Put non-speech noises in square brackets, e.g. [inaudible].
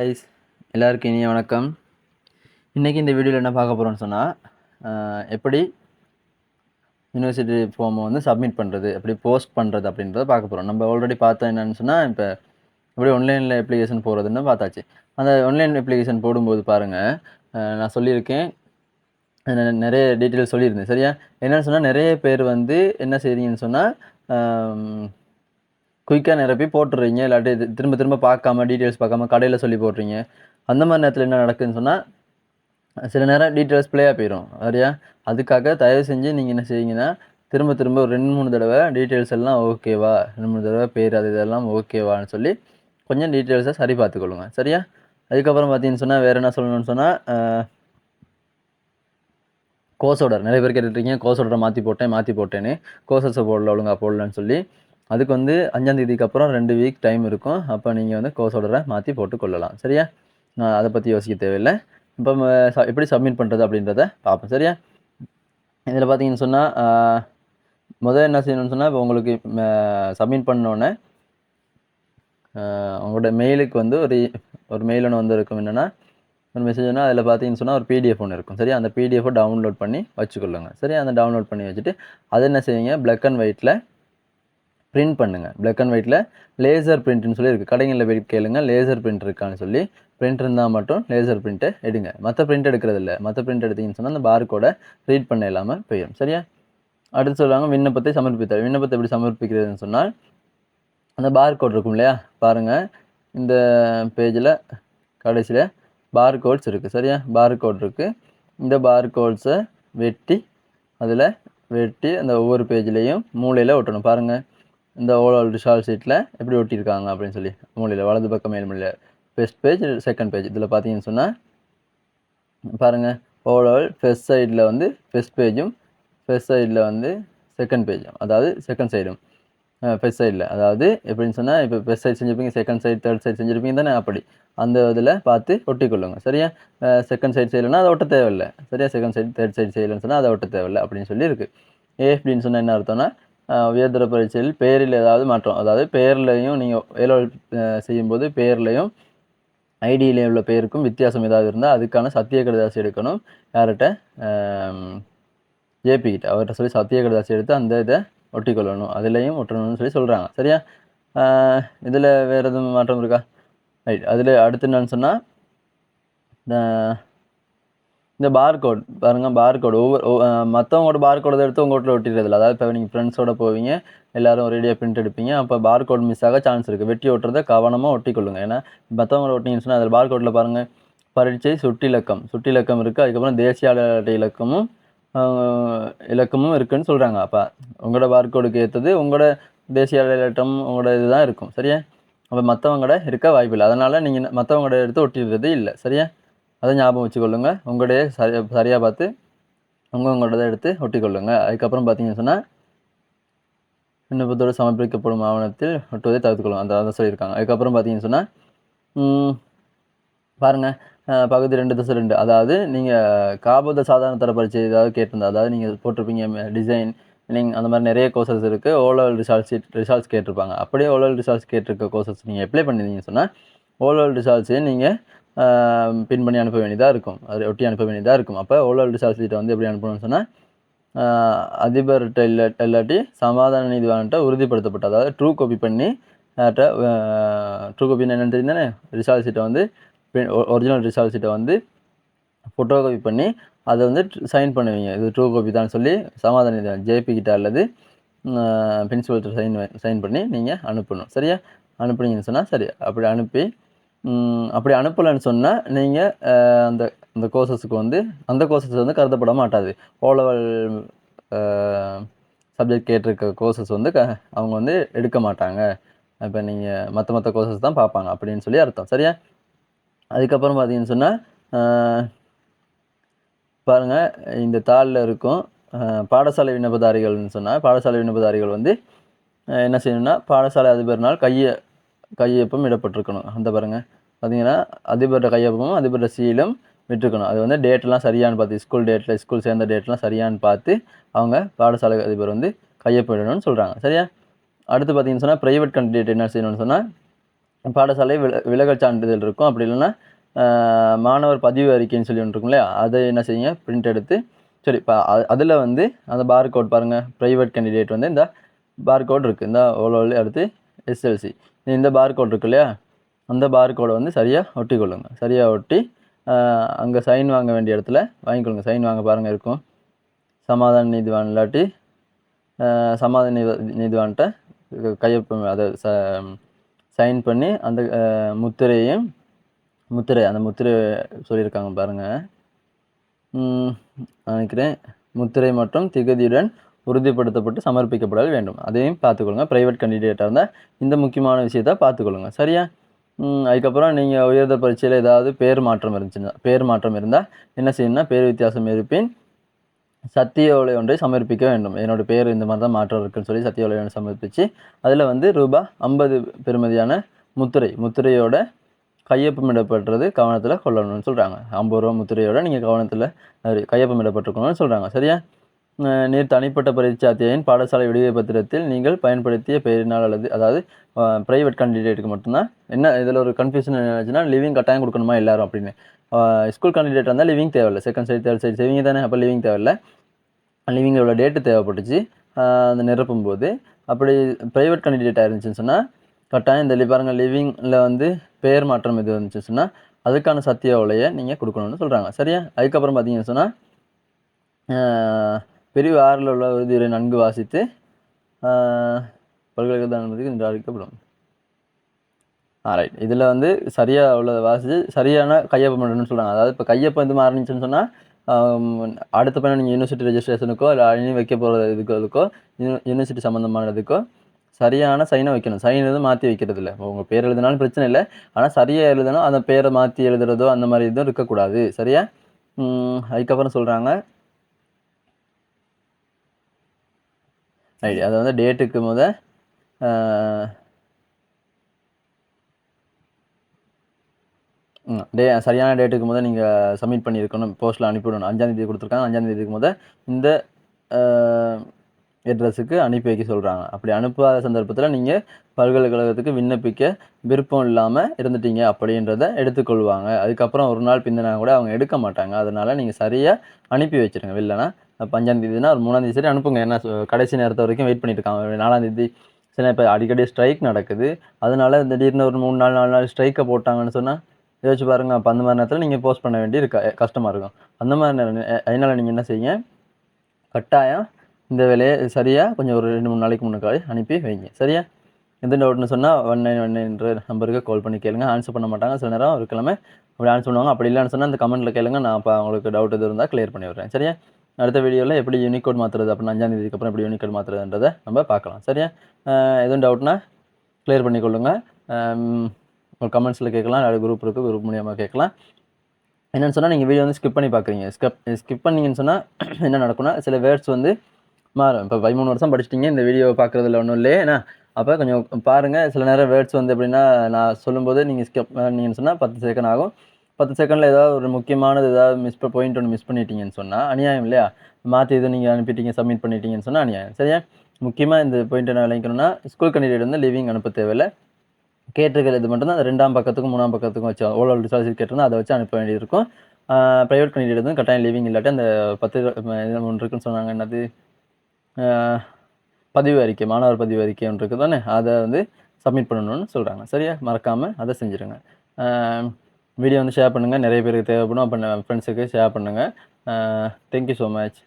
Ice எல்லாருக்கும் இனிய வணக்கம். இன்றைக்கி இந்த வீடியோவில் என்ன பார்க்க போகிறோம்னு சொன்னால் எப்படி யூனிவர்சிட்டி ஃபார்மை வந்து சப்மிட் பண்ணுறது எப்படி போஸ்ட் பண்ணுறது அப்படின்றத பார்க்க போகிறோம் நம்ம ஆல்ரெடி பார்த்தோம் என்னென்னு சொன்னால் இப்போ எப்படி ஆன்லைனில் அப்ளிகேஷன் போகிறதுன்னு பார்த்தாச்சு. அந்த ஆன்லைன் அப்ளிகேஷன் போடும்போது பாருங்கள் நான் சொல்லியிருக்கேன். நிறைய டீட்டெயில் சொல்லியிருந்தேன். சரியா? என்னென்னு சொன்னால் நிறைய பேர் வந்து என்ன செய்றீங்கன்னு சொன்னால் குயிக்காக நிரப்பி போட்டுடுறீங்க இல்லாட்டி இது திரும்ப திரும்ப பார்க்காம டீட்டெயில்ஸ் பார்க்காம கடையில் சொல்லி போடுறீங்க. அந்த மாதிரி நேரத்தில் என்ன நடக்குதுன்னு சொன்னால் சில நேரம் டீட்டெயில்ஸ் ப்ளேயாக போயிடும் சரியா? அதுக்காக தயவு செஞ்சு நீங்கள் என்ன செய்வீங்கன்னா திரும்ப திரும்ப ஒரு ரெண்டு மூணு தடவை டீட்டெயில்ஸ் எல்லாம் ஓகேவா ரெண்டு மூணு தடவை பேர் அது இதெல்லாம் ஓகேவான்னு சொல்லி கொஞ்சம் டீட்டெயில்ஸை சரி பார்த்துக்கொள்ளுங்க. சரியா? அதுக்கப்புறம் பார்த்தீங்கன்னு சொன்னால் வேறு என்ன சொல்லணும்னு சொன்னால் கோர்ஸ் ஆர்டர் நிறைய பேர் கேட்டுட்ருக்கீங்க கோர்ஸ் ஆர்டரை மாற்றி போட்டேன் மாற்றி போட்டேன்னு. கோசஸை போடல ஒழுங்கா போடலன்னு சொல்லி அதுக்கு வந்து அஞ்சாந்தேதிக்கு அப்புறம் ரெண்டு வீக் டைம் இருக்கும். அப்போ நீங்கள் வந்து கோர்ஸ் ஆர்டரை மாற்றி போட்டு கொள்ளலாம். சரியா? நான் அதை பற்றி யோசிக்க தேவையில்லை. இப்போ ம, ச- எப்படி சப்மிட் பண்ணுறது அப்படின்றத பார்ப்போம். சரியா? இதில் பார்த்தீங்கன்னு சொன்னால் முதல்ல என்ன செய்யணும்னு சொன்னால் இப்போ உங்களுக்கு சப்மிட் பண்ணோன்னே உங்களோட மெயிலுக்கு வந்து ஒரு ஒரு மெயில் ஒன்று வந்து இருக்கும் என்னென்னா ஒரு மெசேஜ்னா அதில் பார்த்தீங்கன்னு சொன்னால் ஒரு பிடிஎஃப் ஒன்று இருக்கும். சரியா? அந்த பிடிஎஃபை டவுன்லோட் பண்ணி வச்சுக்கொள்ளுங்க. சரியா? அந்த டவுன்லோட் பண்ணி வச்சுட்டு அதை என்ன செய்வீங்க? பிளாக் அண்ட் ஒயிட்டில் பிரிண்ட் பண்ணுங்கள் பிளாக் அண்ட் ஒயிட்டில் லேசர் பிரிண்ட்னு சொல்லி இருக்குது கடைகளில் போய் கேளுங்க. லேசர் பிரிண்ட் இருக்கான்னு சொல்லி பிரிண்ட் இருந்தால் மட்டும் லேசர் பிரிண்ட்டை எடுங்க. மற்ற பிரிண்ட் எடுக்கிறது இல்லை. மற்ற பிரிண்ட் எடுத்தீங்கன்னு சொன்னால் அந்த பார்க்கோட ரீட் பண்ண இல்லாமல் போயிடும் சரியா? அடுத்து சொல்கிறாங்க விண்ணப்பத்தை சமர்ப்பித்தார் விண்ணப்பத்தை எப்படி சமர்ப்பிக்கிறதுன்னு சொன்னால் அந்த பார்கோட் இருக்கும் இல்லையா? பாருங்கள் இந்த பேஜில் கடைசியில் பார்கோட்ஸ் இருக்குது சரியா? பார்கோட் இருக்குது இந்த பார்கோட்ஸை வெட்டி அதில் வெட்டி அந்த ஒவ்வொரு பேஜ்லேயும் மூலையில் ஒட்டணும். பாருங்கள் இந்த ஓவரால் ரிஷால் சீட்டில் எப்படி ஒட்டியிருக்காங்க அப்படின்னு சொல்லி. மூலையில் வலது பக்கம் மேல் மூலையில். ஃபஸ்ட் பேஜ் செகண்ட் பேஜ் இதில் பார்த்தீங்கன்னு சொன்னால் பாருங்கள் ஓவரால் ஃபஸ்ட் சைடில் வந்து ஃபஸ்ட் பேஜும் ஃபஸ்ட் சைடில் வந்து செகண்ட் பேஜும் அதாவது செகண்ட் சைடும் ஃபஸ்ட் சைடில் அதாவது எப்படின்னு சொன்னால் இப்போ ஃபஸ்ட் சைடு செஞ்சுருப்பீங்க செகண்ட் சைடு தேர்ட் சைடு செஞ்சுருப்பீங்க தானே? அப்படி. அந்த இதில் பார்த்து ஒட்டிக்கொள்ளுங்க. சரியா? செகண்ட் சைடு செய்யலைன்னா அதை ஒட்ட தேவையில்லை. சரியா? செகண்ட் சைடு தேர்ட் சைடு செய்யலைன்னு சொன்னால் அதை ஒட்ட தேவையில்லை அப்படின்னு சொல்லி இருக்குது ஏஎஃப்டின்னு சொன்னால் என்ன அர்த்தம்னா உயர்தர பரீட்சையில் பெயரில் ஏதாவது மாற்றம். அதாவது பெயர்லையும் நீங்கள் வேலை செய்யும்போது பெயர்லையும் ஐடியில் உள்ள பெயருக்கும் வித்தியாசம் ஏதாவது இருந்தால் அதுக்கான சத்திய கடிதாசி எடுக்கணும். யார்கிட்ட? ஜேபி கிட்ட. அவர்கிட்ட சொல்லி சத்திய கடிதாசி எடுத்து அந்த இதை ஒட்டிக்கொள்ளணும். அதுலேயும் ஒட்டணும்னு சொல்லி சொல்கிறாங்க சரியா? இதில் வேறு எதுவும் மாற்றம் இருக்கா? ரைட் அதில் அடுத்து என்னன்னு சொன்னால் இந்த பார் கோட் பாருங்கள் பார்கோட் ஒவ்வொரு மற்றவங்களோட பார்கோட எடுத்து உங்கள் வீட்டில் ஒட்டிடுறதில்ல. அதாவது இப்போ நீங்கள் ஃப்ரெண்ட்ஸோட போவீங்க எல்லாரும் ரெடியாக பிரிண்ட் எடுப்பீங்க அப்போ பார் கோட் மிஸ் ஆக சான்ஸ் இருக்குது வெட்டி ஒட்டுறதை கவனமாக ஒட்டிக்கொள்ளுங்க. ஏன்னா மற்றவங்களோட ஒட்டிங்கன்னு சொன்னால் அதில் பார்கோட்டில் பாருங்கள் பரீட்சை சுட்டிலக்கம் சுட்டிலக்கம் இருக்குது அதுக்கப்புறம் தேசிய அடையாள இலக்கமும் இலக்கமும் இருக்குதுன்னு சொல்கிறாங்க அப்போ உங்களோட பார்கோடுக்கு ஏற்றது உங்களோட தேசிய அடையாள இலக்கம் உங்களோட இதுதான் இருக்கும். சரியா? அப்போ மற்றவங்களோட இருக்க வாய்ப்பில்லை அதனால் நீங்கள் மற்றவங்களோட எடுத்து ஒட்டிடுறது இல்லை. சரியா? அதை ஞாபகம் வச்சுக்கொள்ளுங்க. உங்களுடைய சரி சரியாக பார்த்து உங்கள் உங்களோட எடுத்து ஒட்டிக்கொள்ளுங்க. அதுக்கப்புறம் பார்த்தீங்கன்னு சொன்னால் விண்ணப்பத்தோடு சமர்ப்பிக்கப்படும் ஆவணத்தில் ஒட்டுவதை தவிர்த்துக்கொள்ளும் அந்த அதை சொல்லியிருக்காங்க. அதுக்கப்புறம் பார்த்தீங்கன்னு சொன்னால் பாருங்கள் பகுதி ரெண்டு தசை ரெண்டு. அதாவது நீங்கள் காபத சாதாரண தர பரீட்சை ஏதாவது கேட்டிருந்தா அதாவது நீங்கள் போட்டிருப்பீங்க டிசைன் நீங்கள் அந்த மாதிரி நிறைய கோர்சஸ் இருக்குது ஓலோவல் ரிசால்ட்ஸ் ரிசால்ட்ஸ் கேட்டிருப்பாங்க. அப்படியே ஓலோவல் ரிசால்ட்ஸ் கேட்டிருக்க கோர்சஸ் நீங்கள் அப்ளை பண்ணியிருந்தீங்கன்னு சொன்னால் ஓலோவல் ரிசால்ட்ஸை நீங்கள் பின் பண்ணி அனுப்ப வேண்டியதாக இருக்கும். அது ஒட்டி அனுப்ப வேண்டியதாக இருக்கும். அப்போ ஓலோ ரிசால்ட்ஸ் வந்து எப்படி அனுப்பணும்னு சொன்னால் அதிபர்கிட்ட இல்ல இல்லாட்டி சமாதான நீதிவான்கிட்ட உறுதிப்படுத்தப்பட்ட அதாவது ட்ரூ காப்பி பண்ணி ட்ரூ காப்பின்னு என்னென்னு தெரியும் தானே சீட்டை வந்து ஒரிஜினல் ரிசால்ட் சீட்டை வந்து ஃபோட்டோ காப்பி பண்ணி அதை வந்து சைன் பண்ணுவீங்க. இது ட்ரூ காப்பி தான் சொல்லி சமாதான நீதிவான் ஜேபி கிட்ட அல்லது பிரின்சிபல்கிட்ட சைன் சைன் பண்ணி நீங்கள் அனுப்பணும். சரியா? அனுப்புனீங்கன்னு சொன்னால் சரி. அப்படி அனுப்பி அப்படி அனுப்பலைன்னு சொன்னால் நீங்கள் அந்த அந்த கோர்சஸுக்கு வந்து அந்த கோர்சஸ் வந்து கருதப்பட மாட்டாது. ஓலவல் சப்ஜெக்ட் கேட்டிருக்க கோர்சஸ் வந்து க அவங்க வந்து எடுக்க மாட்டாங்க. இப்போ நீங்கள் மற்ற மற்ற கோர்சஸ் தான் பார்ப்பாங்க அப்படின்னு சொல்லி அர்த்தம். சரியா? அதுக்கப்புறம் பார்த்தீங்கன்னு சொன்னால் பாருங்கள் இந்த தாளில் இருக்கும் பாடசாலை விண்ணப்பதாரிகள்னு சொன்னால் பாடசாலை விண்ணப்பதாரிகள் வந்து என்ன செய்யணும்னா பாடசாலை அதிபர்னால் கையை கையொப்பம் இடப்பட்டிருக்கணும். அந்த பாருங்கள் பார்த்தீங்கன்னா அதிபர்கிட்ட கையொப்பமும் அதிபர்கிட்ட சீலும் விட்டுருக்கணும். அது வந்து டேட்லாம் சரியானு பார்த்து ஸ்கூல் டேட்டில் ஸ்கூல் சேர்ந்த டேட்லாம் சரியானு பார்த்து அவங்க பாடசாலை அதிபர் வந்து கையொப்பிடணும்னு சொல்கிறாங்க சரியா? அடுத்து பார்த்தீங்கன்னு சொன்னால் ப்ரைவேட் கண்டிடேட் என்ன செய்யணும்னு சொன்னால் பாடசாலை வில விலகல் சான்றிதழ் இருக்கும். அப்படி இல்லைன்னா மாணவர் பதிவு அறிக்கைன்னு சொல்லி ஒன்று இருக்கும் இல்லையா அதை என்ன செய்யுங்க? பிரிண்ட் எடுத்து சரி இப்போ அதில் வந்து அந்த பார் கோட் பாருங்கள் ப்ரைவேட் கேண்டிடேட் வந்து இந்த பார் கோட் இருக்குது இந்த ஓலோவில் அடுத்து எஸ்எல்சி இந்த பார் கோட் இருக்கு இல்லையா? அந்த பார் கோடை வந்து சரியாக ஒட்டி கொள்ளுங்க சரியாக ஒட்டி அங்கே சைன் வாங்க வேண்டிய இடத்துல வாங்கிக்கொள்ளுங்க. சைன் வாங்க பாருங்கள் இருக்கும். சமாதான நீதிவான் இல்லாட்டி சமாதான நீதி நீதிவான்கிட்ட கையொப்பம் அதை ச சைன் பண்ணி அந்த முத்திரையும் முத்திரை அந்த முத்திரை சொல்லியிருக்காங்க பாருங்கள் நினைக்கிறேன். முத்திரை மற்றும் திகதியுடன் உறுதிப்படுத்தப்பட்டு சமர்ப்பிக்கப்படல் வேண்டும். அதையும் பார்த்துக்கொள்ளுங்க. ப்ரைவேட் கேண்டிடேட்டாக இருந்தால் இந்த முக்கியமான விஷயத்த பார்த்துக்கொள்ளுங்க. சரியா? அதுக்கப்புறம் நீங்கள் உயர்ந்த பரீட்சையில் ஏதாவது பேர் மாற்றம் இருந்துச்சுன்னா பேர் மாற்றம் இருந்தால் என்ன செய்யணும்னா பேர் வித்தியாசம் இருப்பின் சத்திய ஒலை ஒன்றை சமர்ப்பிக்க வேண்டும். என்னோட பேர் இந்த மாதிரி தான் மாற்றம் இருக்குன்னு சொல்லி சத்திய ஒலை ஒன்று சமர்ப்பித்து அதில் வந்து ரூபாய் ஐம்பது பெருமதியான முத்திரை முத்திரையோட கையொப்பமிடப்பட்டது கவனத்தில் கொள்ளணும்னு சொல்கிறாங்க ஐம்பது ரூபா முத்திரையோட நீங்கள் கவனத்தில் கையொப்பமிடப்பட்டிருக்கணும்னு சொல்கிறாங்க சரியா? நீர் தனிப்பட்ட பரீட்சார்த்தியின் பாடசாலை விடுகை பத்திரத்தில் நீங்கள் பயன்படுத்திய பெயரினால் அல்லது அதாவது ப்ரைவேட் கேண்டிடேட்டுக்கு மட்டும்தான். என்ன இதில் ஒரு கன்ஃபியூஷன் என்னாச்சுன்னா லிவிங் கட்டாயம் கொடுக்கணுமா எல்லாரும் அப்படின்னு. ஸ்கூல் கேண்டிடேட் இருந்தால் லிவிங் தேவையில்லை. Second side third side saving தானே அப்போ லிவிங் தேவையில்லை. லிவிங்கோட டேட்டு தேவைப்பட்டுச்சு. அந்த நிரப்பும் போது அப்படி ப்ரைவேட் கேண்டிடேட்டாக இருந்துச்சுன்னு சொன்னால் கட்டாயம் இந்த பாருங்கள் லிவிங்கில் வந்து பெயர் மாற்றம் எது இருந்துச்சுன்னு சொன்னால் அதுக்கான சத்திய ஓலையை நீங்கள் கொடுக்கணும்னு சொல்கிறாங்க சரியா? அதுக்கப்புறம் பார்த்தீங்கன்னு சொன்னால் பிரிவு ஆறில் உள்ள உறுதியுரை நன்கு வாசித்து ஆஹ் பல்கலைக்கழக அனுமதிக்கு இன்று ரைட் இதில் வந்து சரியாக உள்ளதை வாசித்து சரியான கையொப்பம் பண்ணணும்னு சொல்கிறாங்க அதாவது இப்போ கையொப்பம் இது மாறினுச்சுன்னு சொன்னால் அடுத்த பையன் நீங்கள் யூனிவர்சிட்டி ரெஜிஸ்ட்ரேஷனுக்கோ இல்லை இனி வைக்க போகிற இதுக்கோ இதுக்கோ யூனிவர்சிட்டி சம்மந்தமானதுக்கோ சரியான சைனை வைக்கணும். சைன் எதுவும் மாற்றி வைக்கிறது இல்லை. உங்கள் பேர் எழுதினாலும் பிரச்சனை இல்லை. ஆனால் சரியாக எழுதணும் அந்த பேரை மாற்றி எழுதுறதோ அந்த மாதிரி இதுவும் இருக்கக்கூடாது. சரியா? அதுக்கப்புறம் சொல்கிறாங்க ரைட் அது வந்து டேட்டுக்கு முத டே சரியான டேட்டுக்கு முத நீங்கள் சப்மிட் பண்ணியிருக்கணும் போஸ்ட்டில் அனுப்பிவிடணும் அஞ்சாந்தேதி கொடுத்துருக்காங்க. அஞ்சாந்தேதிக்கு முத இந்த அட்ரஸுக்கு அனுப்பி வைக்க சொல்கிறாங்க அப்படி அனுப்பாத சந்தர்ப்பத்தில் நீங்கள் பல்கலைக்கழகத்துக்கு விண்ணப்பிக்க விருப்பம் இல்லாமல் இருந்துட்டீங்க அப்படின்றத எடுத்துக்கொள்வாங்க. அதுக்கப்புறம் ஒரு நாள் பிந்தினா கூட அவங்க எடுக்க மாட்டாங்க. அதனால் நீங்கள் சரியாக அனுப்பி வச்சிருங்க. அஞ்சாம் தேதினா ஒரு மூணாந்தேதி சரி அனுப்புங்க. ஏன்னா கடைசி நேரத்து வரைக்கும் வெயிட் பண்ணிட்டு இருக்காங்க நாலாந்தேதி சரி இப்போ அடிக்கடி ஸ்ட்ரைக் நடக்குது. அதனால திடீர்னு ஒரு மூணு நாள் நாலு நாள் ஸ்ட்ரைக்கை போட்டாங்கன்னு சொன்னால் யோசிச்சு பாருங்கள் அப்போ அந்த மாதிரி நேரத்தில் நீங்கள் போஸ்ட் பண்ண வேண்டி இருக்க கஷ்டமாக இருக்கும். அந்த மாதிரி நேரம் அதனால் நீங்கள் என்ன செய்யுங்க? கட்டாயம் இந்த வேலையை சரியாக கொஞ்சம் ஒரு ரெண்டு மூணு நாளைக்கு முன்னாடி அனுப்பி வைங்க. சரியா? எந்த டவுட்னு சொன்னால் ஒன் நைன் ஒன் நைன்ற நம்பருக்கு கால் பண்ணி கேளுங்க. ஆன்சர் பண்ண மாட்டாங்க. சில நேரம் ஒரு கிழமை அப்படி ஆன்சர் பண்ணுவாங்க. அப்படி இல்லைன்னு சொன்னால் அந்த கமெண்ட்டில் கேளுங்க. நான் அப்போ அவங்களுக்கு டவுட் எது இருந்தால் கிளியர் பண்ணி விட்றேன். சரியா? அடுத்த வீடியோவில் எப்படி யூனிகோட் மாற்றுறது அப்புறம் அஞ்சாம் தேதிக்கு அப்புறம் எப்படி யூனிகோட் மாற்றுறதுன்றதை நம்ம பார்க்கலாம். சரியா? எதுவும் டவுட்னா கிளியர் பண்ணிக்கொள்ளுங்கள் அம், ஒரு கமெண்ட்ஸில் கேட்கலாம் நிறைய குரூப் இருக்குது குரூப் மூலியமாக கேட்கலாம். என்னென்னு சொன்னால் நீங்கள் வீடியோ வந்து ஸ்கிப் பண்ணி பார்க்குறீங்க ஸ்கிப் ஸ்கிப் பண்ணீங்கன்னு சொன்னால் [clears throat] என்ன நடக்கும்னா சில வேர்ட்ஸ் வந்து மாறும். இப்போ பதிமூணு வருஷம் படிச்சிட்டிங்க இந்த வீடியோவை பார்க்குறதுல ஒன்றும் இல்லையே ஏன்னா அப்போ கொஞ்சம் பாருங்கள் சில நேரம் வேர்ட்ஸ் வந்து எப்படின்னா நான் சொல்லும்போது நீங்கள் ஸ்கிப் பண்ணிங்கன்னு சொன்னால் பத்து செகண்ட் ஆகும். பத்து செகண்டில் ஏதாவது ஒரு முக்கியமானது ஏதாவது மிஸ் பாயிண்ட் ஒன்று மிஸ் பண்ணிட்டீங்கன்னு சொன்னால் அநியாயம் இல்லையா? மாற்றி இது நீங்கள் அனுப்பிட்டீங்க சப்மிட் பண்ணிட்டீங்கன்னு சொன்னால் அநியாயம். சரியா? முக்கியமாக இந்த பாயிண்ட் என்ன விளைக்கணும்னா ஸ்கூல் கண்டிடேட் வந்து லிவிங் அனுப்ப தேவையில்லை. கேட்டிருக்கிறது இது மட்டும்தான் அந்த ரெண்டாம் பக்கத்துக்கும் மூணாம் பக்கத்துக்கும் வச்சு ஓவரால் ரிசார்ஜ் கேட்டிருந்தா அதை வச்சு அனுப்ப வேண்டியது இருக்கும் ப்ரைவேட் கண்டிடேட் வந்து கட்டாயம் லிவிங் இல்லாட்டி அந்த பத்து ஒன்று இருக்குன்னு சொன்னாங்க என்னது? பதிவு அறிக்கை மாணவர் பதிவு அறிக்கை ஒன்று இருக்குது தானே அதை வந்து சப்மிட் பண்ணணும்னு சொல்கிறாங்க சரியா? மறக்காமல் அதை செஞ்சுருங்க. வீடியோ வந்து ஷேர் பண்ணுங்கள் நிறைய பேருக்கு தேவைப்படும். அப்போ ஃப்ரெண்ட்ஸுக்கு ஷேர் பண்ணுங்கள் தேங்க்யூ ஸோ மச்